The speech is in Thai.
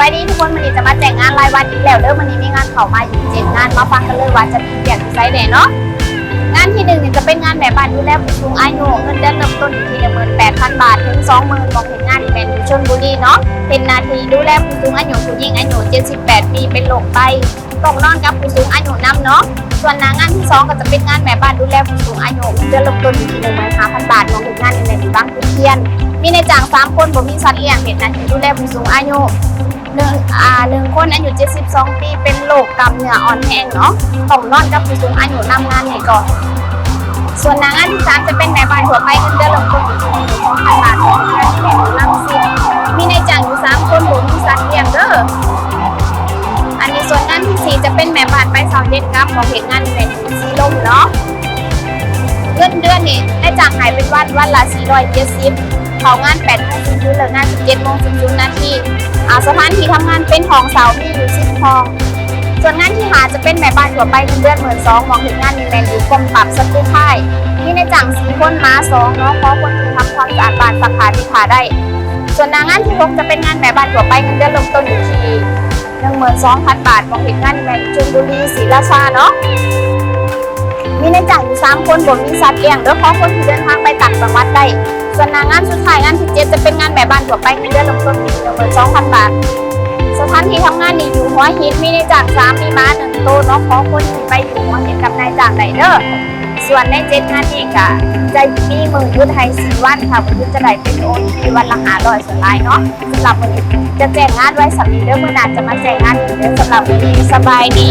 บายดีทุกคนวันนี้จะมาแจ้งงานรายวันอีกแล้วเด้อวันนี้มีงานเข้ามาอยู่เจ็ดงานมาฟังกันเลยว่าจะมีเปลี่ยนไซส์ไหนเนาะงานที่หนึ่งจะเป็นงานแบบบ้านดูแลผู้สูงอายุเงินเดือนเริ่มต้นอยู่ที่หนึ่งหมื่นแปดพันบาทถึงสองหมื่นมองเห็นงานที่เป็นชลบุรีเนาะเป็นนาทีดูแลผู้สูงอายุผู้หญิงอายุ78ปีเป็นโรคไตต้องนอนกับผู้สูงอายุนํเนาะส่วนงานที่สองก็จะเป็นงานแบบบ้านดูแลผู้สูงอายุเงินเดือนเริ่มต้นอยู่ที่หนึ่งหมื่นห้าพันบาทมองเห็นงานในในบางขุน เทียน มีในจ้างสามคนบ่มีสัตว์เลี้ยงเห็นนาทีดูแลผู้สูงอายุหนึ่งอ่าหนึ่งคนอายุ72 ปีเป็นโรคกล้ามเนื้ออ่อนแรงเนาะต้องนอนกับผู้สูงอายุนำงานให้ก่อน ส่วนนางานที่สามจะเป็นแม่บ้านทั่วไปเงินเดือนลงทุนอยู่ที่สองพันบาทของเดือนแม่ลังสิตมีในจ้างอยู่สามคนบ่มีสัตว์เลี้ยงเด้ออันนี้ส่วนงานที่สี่จะเป็นแม่บ้านไปสาร์เย็นครับของเหตุงานเป็นสีลมเนาะ เงินเดือนนี่ได้จางหายเป็นวันวันละ470เขางาน8โมงถึงเลิกงาน17โมงถึง0นาทีอาสถานที่ทำงานเป็นห้องเสามีอยู่สิบห้อง ส่วนงานที่หาจะเป็นแม่บ้านทั่วไปเงินเดือนหมื่นสองมองถึงงานมีแมนอยู่กรมปรับสตูไทยมีในจังสีคนมาสองเนาะเพราะคนที่ทำความสะอาดบ้านสักขาที่ขาได้ ส่วนนางงานที่หกจะเป็นงานแม่บ้านทั่วไปเงินเดือนเริ่มต้นอยู่ที่หนึ่งหมื่นสองพันบาทมองถึงงานแมนชลบุรีศรีราชาเนาะ มีในจ่ายอยู่สามคนผมมีสัตว์เลี้ยงเด้อเพราะคนที่เดินทางไปต่างจังหวัดได้ ส่วนงานสุดท้ายงานที่เจ็ดจะเป็นงานแบบบ้านทั่วไปเงินเดือนลงต้นที่หนึ่งหมื่นสองพันบาทสถานที่ทำงานนี่อยู่หัวหินมีในจ่างสามมีม้าหนึ่งโตวเน้องขอคนที่ไปอยู่หัวหินกับนายจ่างไหนเด้อส่วนในเจ็ดงานนี่ก็จะมีมือยุทธไทยสีวันค่ะมือยุทธจะได้เป็นโอนที่วันละหาร้อยส่วนลายเนาะสำหรับวันนี้จะแจ้งงานไว้สำหรับเด้อเมื่อนานจะมาแจ้งงานเด้อสำหรับวันนี้สบายดี